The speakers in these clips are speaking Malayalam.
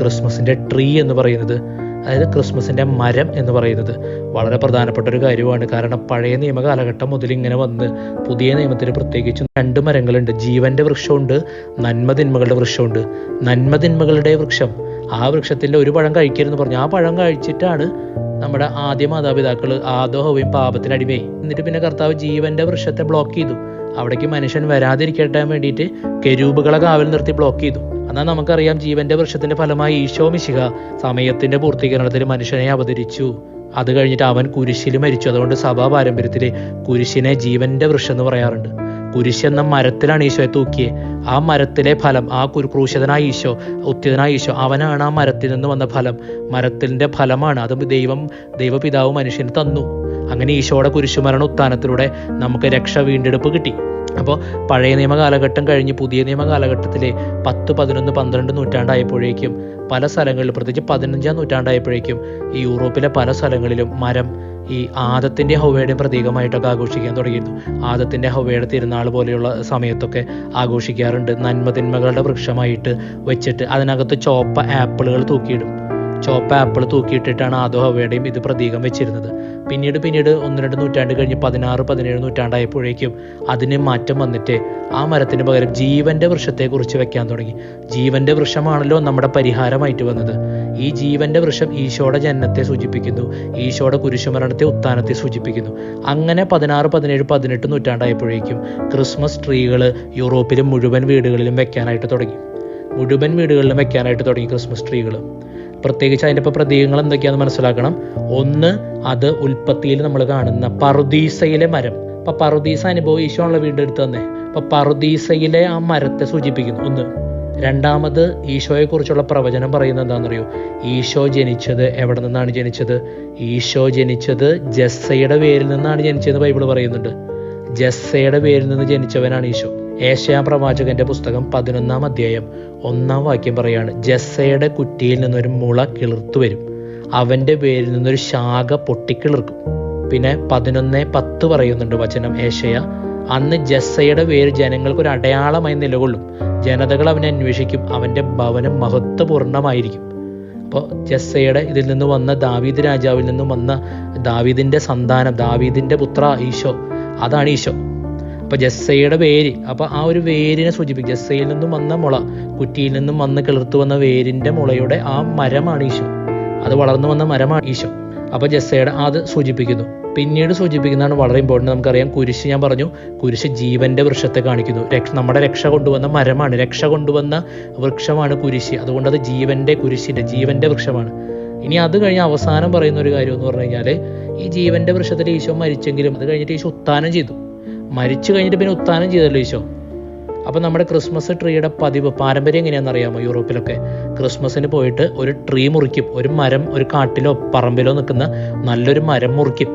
ക്രിസ്മസിന്റെ ട്രീ എന്ന് പറയുന്നത്. അതായത് ക്രിസ്മസിന്റെ മരം എന്ന് പറയുന്നത്. വളരെ പ്രധാനപ്പെട്ട ഒരു കാര്യമാണ്. കാരണം പഴയ നിയമ കാലഘട്ടം മുതൽ ഇങ്ങനെ വന്ന് പുതിയ നിയമത്തിൽ പ്രത്യേകിച്ചും രണ്ട് മരങ്ങളുണ്ട്. ജീവന്റെ വൃക്ഷമുണ്ട് നന്മതിന്മകളുടെ വൃക്ഷമുണ്ട്. നന്മതിന്മകളുടെ വൃക്ഷം. ആ വൃക്ഷത്തിന്റെ ഒരു പഴം കഴിക്കരുതെന്ന് പറഞ്ഞു. ആ പഴം കഴിച്ചിട്ടാണ് നമ്മുടെ ആദ്യ മാതാപിതാക്കൾ ആദോഹവും പാപത്തിനടിമയായി. എന്നിട്ട് പിന്നെ കർത്താവ് ജീവന്റെ വൃക്ഷത്തെ ബ്ലോക്ക് ചെയ്തു. അവിടേക്ക് മനുഷ്യൻ വരാതിരിക്കട്ടെ വേണ്ടിയിട്ട് കെരൂപുകളെ കാവൽ നിർത്തി ബ്ലോക്ക് ചെയ്തു. എന്നാൽ നമുക്കറിയാം ജീവന്റെ വൃക്ഷത്തിന്റെ ഫലമായി ഈശോ മിശിക സമയത്തിന്റെ പൂർത്തീകരണത്തിൽ മനുഷ്യനെ അവതരിച്ചു. അത് കഴിഞ്ഞിട്ട് അവൻ കുരിശിൽ മരിച്ചു. അതുകൊണ്ട് സഭാ പാരമ്പര്യത്തിൽ കുരിശിനെ ജീവന്റെ വൃക്ഷം എന്ന് പറയാറുണ്ട്. കുരിശ് എന്ന മരത്തിലാണ് ഈശോയെ തൂക്കിയത് ആ മരത്തിലെ ഫലം ആ കുരു ക്രൂശിതനായ ഈശോ ഉത്തിതനായ ഈശോ അവനാണ് ആ മരത്തിൽ നിന്ന് വന്ന ഫലം. മരത്തിന്റെ ഫലമാണ് അത് ദൈവം ദൈവപിതാവ് മനുഷ്യന് തന്നു. അങ്ങനെ ഈശോയുടെ കുരിശുമരണ ഉത്ഥാനത്തിലൂടെ നമുക്ക് രക്ഷ വീണ്ടെടുപ്പ് കിട്ടി. അപ്പോൾ പഴയ നിയമ കാലഘട്ടം കഴിഞ്ഞ് പുതിയ നിയമ കാലഘട്ടത്തിലെ പത്ത് പതിനൊന്ന് പന്ത്രണ്ട് നൂറ്റാണ്ടായപ്പോഴേക്കും പല സ്ഥലങ്ങളിലും പ്രത്യേകിച്ച് പതിനഞ്ചാം നൂറ്റാണ്ടായപ്പോഴേക്കും ഈ യൂറോപ്പിലെ പല സ്ഥലങ്ങളിലും മരം ഈ ആദത്തിന്റെ ഹൗവയുടെയും പ്രതീകമായിട്ടൊക്കെ ആഘോഷിക്കാൻ തുടങ്ങിയിരുന്നു. ആദത്തിന്റെ ഹൗവയുടെ തിരുനാൾ പോലെയുള്ള സമയത്തൊക്കെ ആഘോഷിക്കാറുണ്ട്. നന്മതിന്മകളുടെ വൃക്ഷമായിട്ട് വെച്ചിട്ട് അതിനകത്ത് ചോപ്പ ആപ്പിളുകൾ തൂക്കിയിടും. ചോപ്പ ആപ്പിൾ തൂക്കിയിട്ടിട്ടാണ് ആദോ ഹവയുടെയും ഇത് പ്രതീകം വെച്ചിരുന്നത്. പിന്നീട് പിന്നീട് ഒന്ന് രണ്ട് നൂറ്റാണ്ട് കഴിഞ്ഞ് പതിനാറ് പതിനേഴ് നൂറ്റാണ്ടായപ്പോഴേക്കും അതിന് മാറ്റം വന്നിട്ട് ആ മരത്തിന് പകരം ജീവന്റെ വൃക്ഷത്തെക്കുറിച്ച് വെക്കാൻ തുടങ്ങി. ജീവന്റെ വൃക്ഷമാണല്ലോ നമ്മുടെ പരിഹാരമായിട്ട് വന്നത്. ഈ ജീവന്റെ വൃക്ഷം ഈശോയുടെ ജനനത്തെ സൂചിപ്പിക്കുന്നു. ഈശോയുടെ കുരിശുമരണത്തെ ഉത്ഥാനത്തെ സൂചിപ്പിക്കുന്നു. അങ്ങനെ പതിനാറ് പതിനേഴ് പതിനെട്ട് നൂറ്റാണ്ടായപ്പോഴേക്കും ക്രിസ്മസ് ട്രീകൾ യൂറോപ്പിലും മുഴുവൻ വീടുകളിലും വെക്കാനായിട്ട് തുടങ്ങി. മുഴുവൻ വീടുകളിലും വെക്കാനായിട്ട് തുടങ്ങി ക്രിസ്മസ് ട്രീകൾ പ്രത്യേകിച്ച് അതിന്റെ ഇപ്പോൾ പ്രതീകങ്ങൾ എന്തൊക്കെയാണെന്ന് മനസ്സിലാക്കണം. ഒന്ന് അത് ഉൽപ്പത്തിയിൽ നമ്മൾ കാണുന്ന പറുദീസയിലെ മരം. അപ്പൊ പറുദീസ അനുഭവം ഈശോയുള്ള വീടെടുത്ത് തന്നെ. അപ്പൊ പറുദീസയിലെ ആ മരത്തെ സൂചിപ്പിക്കുന്നു. ഒന്ന്. രണ്ടാമത് ഈശോയെ കുറിച്ചുള്ള പ്രവചനം പറയുന്നത് എന്താണെന്നറിയോ? ഈശോ ജനിച്ചത് എവിടെ നിന്നാണ് ജനിച്ചത്? ഈശോ ജനിച്ചത് ജസ്സയുടെ പേരിൽ നിന്നാണ് ജനിച്ചതെന്ന് ബൈബിൾ പറയുന്നുണ്ട്. ജസ്സയുടെ പേരിൽ നിന്ന് ജനിച്ചവനാണ് ഈശോ. ഏഷ്യാ പ്രവാചകന്റെ പുസ്തകം പതിനൊന്നാം അധ്യായം ഒന്നാം വാക്യം പറയാണ് ജസ്സയുടെ കുറ്റിയിൽ നിന്നൊരു മുള കിളിർത്തു വരും. അവന്റെ പേരിൽ നിന്നൊരു ശാഖ പൊട്ടിക്കിളിർക്കും. പിന്നെ പതിനൊന്ന് പത്ത് പറയുന്നുണ്ട് വചനം ഏഷ്യ അന്ന് ജസ്സയുടെ പേര് ജനങ്ങൾക്ക് ഒരു അടയാളമായി നിലകൊള്ളും. ജനതകൾ അവനെ അന്വേഷിക്കും. അവന്റെ ഭവനം മഹത്വപൂർണമായിരിക്കും. അപ്പോൾ ജസ്സയുടെ ഇതിൽ നിന്ന് വന്ന ദാവീദ് രാജാവിൽ നിന്നും വന്ന ദാവീദിന്റെ സന്താനം ദാവീദിന്റെ പുത്ര ഈശോ അതാണ് ഈശോ. അപ്പൊ ജസ്സയുടെ വേര് അപ്പൊ ആ ഒരു വേരിനെ സൂചിപ്പിക്കും. ജസ്സയിൽ നിന്നും വന്ന മുള കുറ്റിയിൽ നിന്നും വന്ന് കിളിർത്തു വന്ന വേരിന്റെ മുളയുടെ ആ മരമാണ് ഈശോ. അത് വളർന്നു വന്ന മരമാണ് ഈശോ. അപ്പൊ ജസ്സയുടെ അത് സൂചിപ്പിക്കുന്നു. പിന്നീട് സൂചിപ്പിക്കുന്നതാണ് വളരെ ഇമ്പോർട്ടന്റ് നമുക്കറിയാം കുരിശ് ഞാൻ പറഞ്ഞു കുരിശ് ജീവന്റെ വൃക്ഷത്തെ കാണിക്കുന്നു. രക്ഷ നമ്മുടെ രക്ഷ കൊണ്ടുവന്ന മരമാണ്. രക്ഷ കൊണ്ടുവന്ന വൃക്ഷമാണ് കുരിശ്. അതുകൊണ്ട് അത് ജീവന്റെ കുരിശിന്റെ ജീവന്റെ വൃക്ഷമാണ്. ഇനി അത് കഴിഞ്ഞ് അവസാനം പറയുന്ന ഒരു കാര്യം എന്ന് പറഞ്ഞു കഴിഞ്ഞാൽ ഈ ജീവന്റെ വൃക്ഷത്തിൽ ഈശോ മരിച്ചെങ്കിലും അത് കഴിഞ്ഞിട്ട് ഈശോ ഉത്ഥാനം ചെയ്തു. മരിച്ചു കഴിഞ്ഞിട്ട് പിന്നെ ഉത്താനം ചെയ്തല്ലോ ഈശോ. അപ്പം നമ്മുടെ ക്രിസ്മസ് ട്രീയുടെ പതിവ് പാരമ്പര്യം എങ്ങനെയാണെന്ന് അറിയാമോ യൂറോപ്പിലൊക്കെ? ക്രിസ്മസിന് പോയിട്ട് ഒരു ട്രീ മുറിക്കും. ഒരു മരം ഒരു കാട്ടിലോ പറമ്പിലോ നിൽക്കുന്ന നല്ലൊരു മരം മുറിക്കും.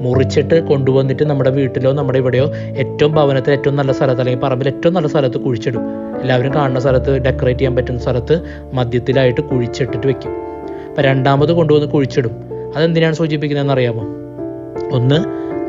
മുറിച്ചിട്ട് കൊണ്ടുവന്നിട്ട് നമ്മുടെ വീട്ടിലോ നമ്മുടെ ഇവിടെയോ ഏറ്റവും ഭവനത്തിൽ ഏറ്റവും നല്ല സ്ഥലത്ത് അല്ലെങ്കിൽ പറമ്പിൽ ഏറ്റവും നല്ല സ്ഥലത്ത് കുഴിച്ചിടും. എല്ലാവരും കാണുന്ന സ്ഥലത്ത് ഡെക്കറേറ്റ് ചെയ്യാൻ പറ്റുന്ന സ്ഥലത്ത് മദ്യത്തിലായിട്ട് കുഴിച്ചിട്ടിട്ട് വെക്കും. അപ്പം രണ്ടാമത് കൊണ്ടുവന്ന് കുഴിച്ചിടും. അതെന്തിനാണ് സൂചിപ്പിക്കുന്നതെന്ന് അറിയാമോ? ഒന്ന്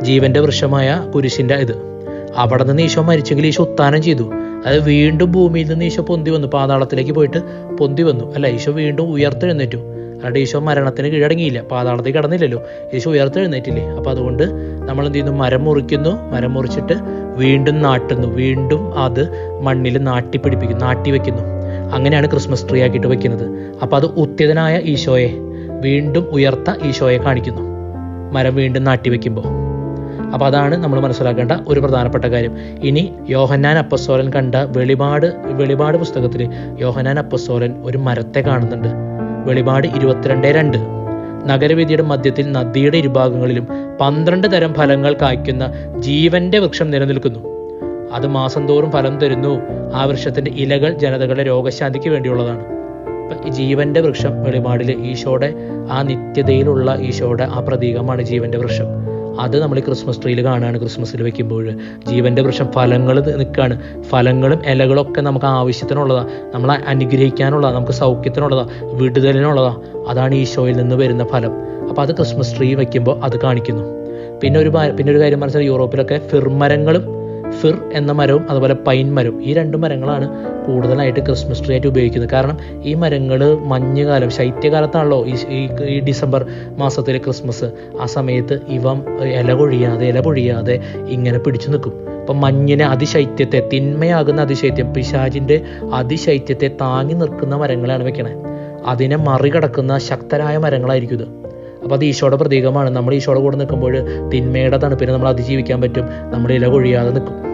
ജീവന്റെ വൃക്ഷമായ കുരിശിന്റെ ഇത്. അവിടെ നിന്ന് ഈശോ മരിച്ചെങ്കിൽ ഈശോ ഉത്ഥാനം ചെയ്തു. അത് വീണ്ടും ഭൂമിയിൽ നിന്ന് ഈശോ പൊന്തി വന്നു പാതാളത്തിലേക്ക് പോയിട്ട് പൊന്തി വന്നു. അല്ല ഈശോ വീണ്ടും ഉയർത്തെഴുന്നേറ്റു. അല്ലാണ്ട് ഈശോ മരണത്തിന് കീഴടങ്ങിയില്ല. പാതാളത്തിൽ കിടന്നില്ലല്ലോ. ഈശോ ഉയർത്തെഴുന്നേറ്റില്ലേ? അപ്പോൾ അതുകൊണ്ട് നമ്മൾ എന്ത് ചെയ്യുന്നു? മരം മുറിക്കുന്നു. മരം മുറിച്ചിട്ട് വീണ്ടും നാട്ടുന്നു. വീണ്ടും അത് മണ്ണിൽ നാട്ടി പിടിപ്പിക്കുന്നു നാട്ടി വെക്കുന്നു. അങ്ങനെയാണ് ക്രിസ്മസ് ട്രീ ആക്കിയിട്ട് വെക്കുന്നത്. അപ്പോൾ അത് ഉത്യതനായ ഈശോയെ വീണ്ടും ഉയർത്ത ഈശോയെ കാണിക്കുന്നു. മരം വീണ്ടും നാട്ടി വെക്കുമ്പോൾ. അപ്പോൾ അതാണ് നമ്മൾ മനസ്സിലാക്കേണ്ട ഒരു പ്രധാനപ്പെട്ട കാര്യം. ഇനി യോഹന്നാൻ അപ്പസ്തോലൻ കണ്ട വെളിപാട് വെളിപാട് പുസ്തകത്തിൽ യോഹന്നാൻ അപ്പസ്തോലൻ ഒരു മരത്തെ കാണുന്നുണ്ട്. വെളിപാട് ഇരുപത്തിരണ്ട് രണ്ട്. നഗരവീതിയുടെ മധ്യത്തിൽ നദിയുടെ ഇരുഭാഗങ്ങളിലും പന്ത്രണ്ട് തരം ഫലങ്ങൾ കായ്ക്കുന്ന ജീവന്റെ വൃക്ഷം നിലനിൽക്കുന്നു. അത് മാസം തോറും ഫലം തരുന്നു. ആ വൃക്ഷത്തിന്റെ ഇലകൾ ജനതകളുടെ രോഗശാന്തിക്ക് വേണ്ടിയുള്ളതാണ്. ഈ ജീവന്റെ വൃക്ഷം വെളിപാടിൽ ഈശോയുടെ ആ നിത്യതയിലുള്ള ഈശോയുടെ ആ പ്രതീകമാണ് ജീവന്റെ വൃക്ഷം. അത് നമ്മൾ ഈ ക്രിസ്മസ് ട്രീയിൽ കാണുകയാണ് ക്രിസ്മസിൽ വെക്കുമ്പോൾ ജീവന്റെ വൃക്ഷം ഫലങ്ങൾ നിൽക്കുകയാണ് ഫലങ്ങളും ഇലകളൊക്കെ നമുക്ക് ആവശ്യത്തിനുള്ളതാണ് നമ്മളെ അനുഗ്രഹിക്കാനുള്ളതാണ് നമുക്ക് സൗഖ്യത്തിനുള്ളതാണ് വിടുതലിനുള്ളതാണ് അതാണ് ഈശോയിൽ നിന്ന് വരുന്ന ഫലം. അപ്പോൾ അത് ക്രിസ്മസ് ട്രീ വയ്ക്കുമ്പോൾ അത് കാണിക്കുന്നു. പിന്നെ ഒരു പിന്നെ ഒരു കാര്യം മനസ്സിലായി യൂറോപ്പിലൊക്കെ ഫിർമരങ്ങളും ഫിർ എന്ന മരവും അതുപോലെ പൈൻ മരവും ഈ രണ്ട് മരങ്ങളാണ് കൂടുതലായിട്ട് ക്രിസ്മസ് ട്രീ ആയിട്ട് ഉപയോഗിക്കുന്നത്. കാരണം ഈ മരങ്ങൾ മഞ്ഞുകാലം ശൈത്യകാലത്താണല്ലോ ഈ ഡിസംബർ മാസത്തിലെ ക്രിസ്മസ്. ആ സമയത്ത് ഇവ ഇല കൊഴിയാതെ ഇല പൊഴിയാതെ ഇങ്ങനെ പിടിച്ചു നിൽക്കും. അപ്പം മഞ്ഞിനെ അതിശൈത്യത്തെ തിന്മയാകുന്ന അതിശൈത്യം പിശാചിന്റെ അതിശൈത്യത്തെ താങ്ങി നിൽക്കുന്ന മരങ്ങളാണ് വെക്കണേ അതിനെ മറികടക്കുന്ന ശക്തരായ മരങ്ങളായിരിക്കും ഇത്. അപ്പോൾ അത് ഈശോയുടെ പ്രതീകമാണ്. നമ്മൾ ഈശോയുടെ കൂടെ നിൽക്കുമ്പോൾ തിന്മയുടെ തണുപ്പിനെ നമ്മൾ അതിജീവിക്കാൻ പറ്റും. നമ്മൾ ഇല കൊഴിയാതെ നിൽക്കും.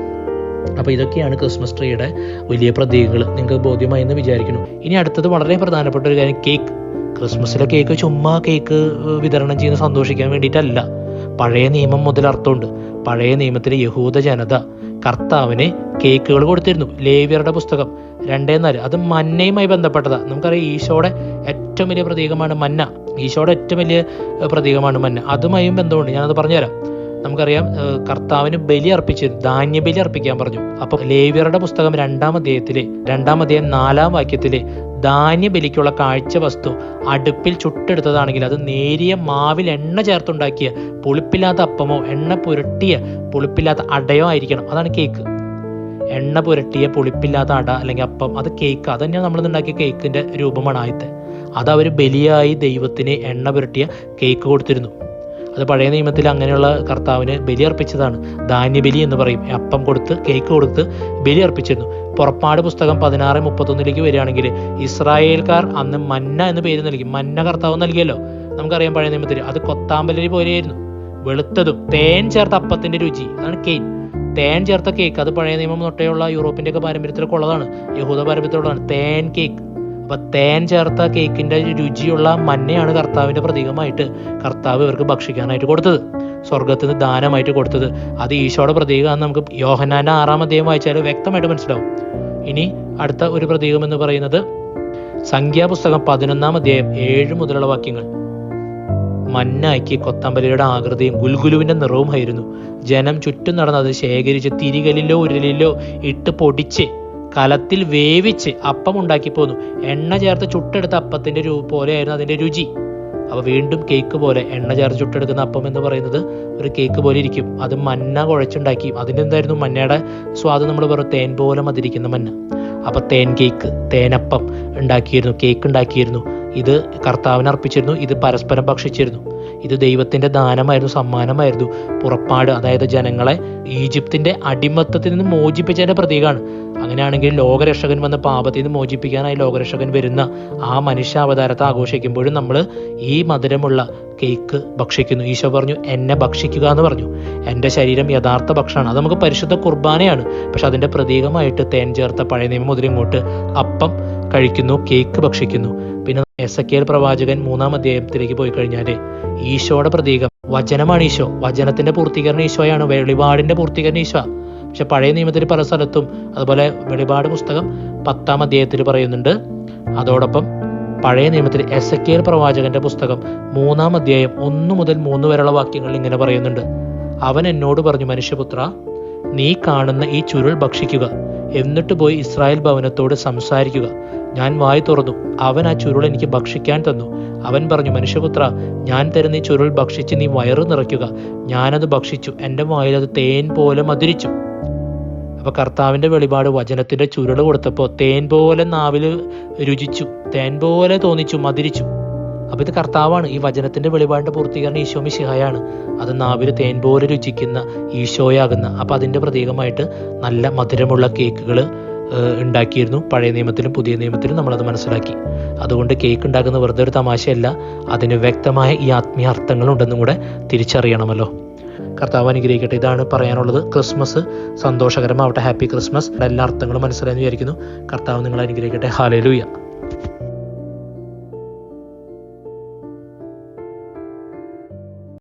അപ്പോൾ ഇതൊക്കെയാണ് ക്രിസ്മസ് ട്രീയുടെ വലിയ പ്രതീകങ്ങൾ. നിങ്ങൾക്ക് ബോധ്യമായി എന്ന് വിചാരിക്കുന്നു. ഇനി അടുത്തത് വളരെ പ്രധാനപ്പെട്ട ഒരു കാര്യം. കേക്ക്. ക്രിസ്മസിലെ കേക്ക് ചുമ്മാ കേക്ക് വിതരണം ചെയ്യുന്ന സന്തോഷിക്കാൻ വേണ്ടിയിട്ടല്ല. പഴയ നിയമം മുതൽ അർത്ഥമുണ്ട്. പഴയ നിയമത്തിലെ യഹൂദ ജനത കർത്താവിന് കേക്കുകൾ കൊടുത്തിരുന്നു. ലേവ്യരുടെ പുസ്തകം. രണ്ടേ നാല്. അത് മന്നയുമായി ബന്ധപ്പെട്ടതാണ് നമുക്കറിയാം ഈശോയുടെ ഏറ്റവും വലിയ പ്രതീകമാണ് മന്ന. ഈശോയുടെ ഏറ്റവും വലിയ പ്രതീകമാണ് മന്ന. അതുമായും ബന്ധമുണ്ട്. ഞാനത് പറഞ്ഞുതരാം. നമുക്കറിയാം കർത്താവിന് ബലി അർപ്പിച്ചിരുന്നു ധാന്യ ബലി അർപ്പിക്കാൻ പറഞ്ഞു. അപ്പൊ ലേവ്യരുടെ പുസ്തകം രണ്ടാം അധ്യായത്തിലെ രണ്ടാം അധ്യായം നാലാം വാക്യത്തിലെ ധാന്യ ബലിക്കുള്ള കാഴ്ച വസ്തു അടുപ്പിൽ ചുട്ടെടുത്തതാണെങ്കിൽ അത് നേരിയ മാവിൽ എണ്ണ ചേർത്തുണ്ടാക്കിയ പുളിപ്പില്ലാത്ത അപ്പമോ എണ്ണ പുരട്ടിയ പുളിപ്പില്ലാത്ത അടയോ ആയിരിക്കണം. അതാണ് കേക്ക് എണ്ണ പുരട്ടിയ പുളിപ്പില്ലാത്ത അട അല്ലെങ്കിൽ അപ്പം അത് കേക്ക് അത് തന്നെയാണ് നമ്മൾ ഉണ്ടാക്കിയ കേക്കിന്റെ രൂപമാണ് ആദ്യത്തെ. അത് അവർ ബലിയായി ദൈവത്തിന് എണ്ണ പുരട്ടിയ കേക്ക് കൊടുത്തിരുന്നു. അത് പഴയ നിയമത്തിൽ അങ്ങനെയുള്ള കർത്താവിന് ബലി അർപ്പിച്ചതാണ് ധാന്യബലി എന്ന് പറയും. അപ്പം കൊടുത്ത് കേക്ക് കൊടുത്ത് ബലി അർപ്പിച്ചിരുന്നു പുറപ്പാട് പുസ്തകം പതിനാറ് മുപ്പത്തൊന്നിലേക്ക് വരികയാണെങ്കിൽ ഇസ്രായേൽക്കാർ അന്ന് മന്ന എന്ന് പേര് നൽകി. മന്ന കർത്താവ് നൽകിയല്ലോ. നമുക്കറിയാം പഴയ നിയമത്തിൽ അത് കൊത്താമ്പലരി പോലെയായിരുന്നു. വെളുത്തതും തേൻ ചേർത്ത അപ്പത്തിന്റെ രുചി. അതാണ് കേക്ക് തേൻ ചേർത്ത കേക്ക് അത് പഴയ നിയമം തൊട്ടേയുള്ള യൂറോപ്പിന്റെ ഒക്കെ പാരമ്പര്യത്തിലൊക്കെ ഉള്ളതാണ്. യഹൂദ പാരമ്പര്യത്തിലുള്ളതാണ്. തേൻ കേക്ക് അപ്പൊ തേൻ ചേർത്ത കേക്കിന്റെ രുചിയുള്ള മഞ്ഞയാണ് കർത്താവിന്റെ പ്രതീകമായിട്ട് കർത്താവ് ഇവർക്ക് ഭക്ഷിക്കാനായിട്ട് കൊടുത്തത്. സ്വർഗത്തിൽ നിന്ന് ദാനമായിട്ട് കൊടുത്തത്. അത് ഈശോയുടെ പ്രതീകമാണെന്ന് നമുക്ക് യോഹനാന്റെ ആറാം അധ്യായം വായിച്ചാൽ വ്യക്തമായിട്ട് മനസ്സിലാവും. ഇനി അടുത്ത ഒരു പ്രതീകം എന്ന് പറയുന്നത് സംഖ്യാപുസ്തകം പതിനൊന്നാം അധ്യായം ഏഴ് മുതലുള്ള വാക്യങ്ങൾ. മഞ്ഞാക്കി കൊത്തമ്പലിയുടെ ആകൃതിയും ഗുൽഗുലുവിന്റെ നിറവുമായിരുന്നു. ജനം ചുറ്റും നടന്നത് ശേഖരിച്ച് തിരികലിലോ ഉരലിലോ ഇട്ട് പൊടിച്ച് കലത്തിൽ വേവിച്ച് അപ്പം ഉണ്ടാക്കി പോന്നു. എണ്ണ ചേർത്ത് ചുട്ടെടുത്ത അപ്പത്തിന്റെ രൂ പോലെയായിരുന്നു അതിന്റെ രുചി. അപ്പൊ വീണ്ടും കേക്ക് പോലെ എണ്ണ ചേർത്ത് ചുട്ടെടുക്കുന്ന അപ്പം എന്ന് പറയുന്നത് ഒരു കേക്ക് പോലെ ഇരിക്കും. അത് മന്ന കുഴച്ചുണ്ടാക്കി. അതിന്റെ എന്തായിരുന്നു മന്നയുടെ സ്വാദ് നമ്മൾ പറയും തേൻ പോലെ മതിരിക്കുന്ന മന്ന. അപ്പൊ തേൻ കേക്ക് തേനപ്പം ഉണ്ടാക്കിയിരുന്നു കേക്ക് ഉണ്ടാക്കിയിരുന്നു. ഇത് കർത്താവിന് അർപ്പിച്ചിരുന്നു. ഇത് പരസ്പരം ഭക്ഷിച്ചിരുന്നു. ഇത് ദൈവത്തിന്റെ ദാനമായിരുന്നു സമ്മാനമായിരുന്നു. പുറപ്പാട് അതായത് ജനങ്ങളെ ഈജിപ്തിന്റെ അടിമത്തത്തിൽ നിന്ന് മോചിപ്പിച്ചതിന്റെ പ്രതീകമാണ്. അങ്ങനെയാണെങ്കിൽ ലോകരക്ഷകൻ വന്ന് പാപത്തിൽ നിന്ന് മോചിപ്പിക്കാനായി ലോകരക്ഷകൻ വരുന്ന ആ മനുഷ്യാവതാരത്തെ ആഘോഷിക്കുമ്പോഴും നമ്മൾ ഈ മധുരമുള്ള കേക്ക് ഭക്ഷിക്കുന്നു. ഈശോ പറഞ്ഞു എന്നെ ഭക്ഷിക്കുക എന്ന് പറഞ്ഞു. എന്റെ ശരീരം യഥാർത്ഥ ഭക്ഷണമാണ്. അത് നമുക്ക് പരിശുദ്ധ കുർബാനയാണ്. പക്ഷെ അതിന്റെ പ്രതീകമായിട്ട് തേൻ ചേർത്ത പഴയ നിയമം മുതൽ ഇങ്ങോട്ട് അപ്പം കഴിക്കുന്നു കേക്ക് ഭക്ഷിക്കുന്നു. പിന്നെ എസ് എ പ്രവാചകൻ മൂന്നാം അധ്യായത്തിലേക്ക് പോയി കഴിഞ്ഞാൽ ഈശോയുടെ പ്രതീകം വചനമാണ് ഈശോ. വചനത്തിന്റെ പൂർത്തീകരണം ഈശോയാണ് വെളിപാടിന്റെ പൂർത്തീകരണം ഈശോ. പക്ഷെ പഴയ നിയമത്തിൽ പല സ്ഥലത്തും അതുപോലെ വെളിപാട് പുസ്തകം പത്താം അധ്യായത്തിൽ പറയുന്നുണ്ട്. അതോടൊപ്പം പഴയ നിയമത്തിൽ എസ് എ പ്രവാചകന്റെ പുസ്തകം മൂന്നാം അധ്യായം ഒന്ന് മുതൽ മൂന്ന് വരെയുള്ള വാക്യങ്ങൾ ഇങ്ങനെ പറയുന്നുണ്ട്. അവൻ എന്നോട് പറഞ്ഞു മനുഷ്യപുത്ര നീ കാണുന്ന ഈ ചുരുൾ ഭക്ഷിക്കുക. എന്നിട്ട് പോയി ഇസ്രായേൽ ഭവനത്തോട് സംസാരിക്കുക. ഞാൻ വായി തുറന്നു. അവൻ ആ ചുരുൾ എനിക്ക് ഭക്ഷിക്കാൻ തന്നു. അവൻ പറഞ്ഞു മനുഷ്യപുത്ര ഞാൻ തരുന്ന ഈ ചുരുൾ ഭക്ഷിച്ച് നീ വയറ് നിറയ്ക്കുക. ഞാനത് ഭക്ഷിച്ചു. എന്റെ വായിൽ അത് തേൻ പോലെ മധുരിച്ചു. അപ്പൊ കർത്താവിന്റെ വെളിപാട് വചനത്തിന്റെ ചുരുൾ കൊടുത്തപ്പോൾ തേൻ പോലെ നാവിൽ രുചിച്ചു. തേൻ പോലെ തോന്നിച്ചു മധുരിച്ചു. അപ്പൊ ഇത് കർത്താവാണ്. ഈ വചനത്തിന്റെ വെളിപാടിന്റെ പൂർത്തീകരണം ഈശോ മിശിഹായാണ്. അത് നാവിൽ തേൻ പോലെ രുചിക്കുന്ന ഈശോയാകുന്ന. അപ്പൊ അതിന്റെ പ്രതീകമായിട്ട് നല്ല മധുരമുള്ള കേക്കുകൾ ഉണ്ടാക്കിയിരുന്നു. പഴയ നിയമത്തിലും പുതിയ നിയമത്തിലും നമ്മളത് മനസ്സിലാക്കി. അതുകൊണ്ട് കേക്ക് ഉണ്ടാക്കുന്ന വെറുതെ ഒരു തമാശയല്ല. അതിന് വ്യക്തമായ ഈ ആത്മീയ അർത്ഥങ്ങളുണ്ടെന്നും കൂടെ തിരിച്ചറിയണമല്ലോ. കർത്താവ് അനുഗ്രഹിക്കട്ടെ. ഇതാണ് പറയാനുള്ളത്. ക്രിസ്മസ് സന്തോഷകരമാവട്ടെ. Happy Christmas. എല്ലാ അർത്ഥങ്ങളും മനസ്സിലായെന്ന് വിചാരിക്കുന്നു. കർത്താവ് നിങ്ങൾ അനുഗ്രഹിക്കട്ടെ. ഹാലേലൂയ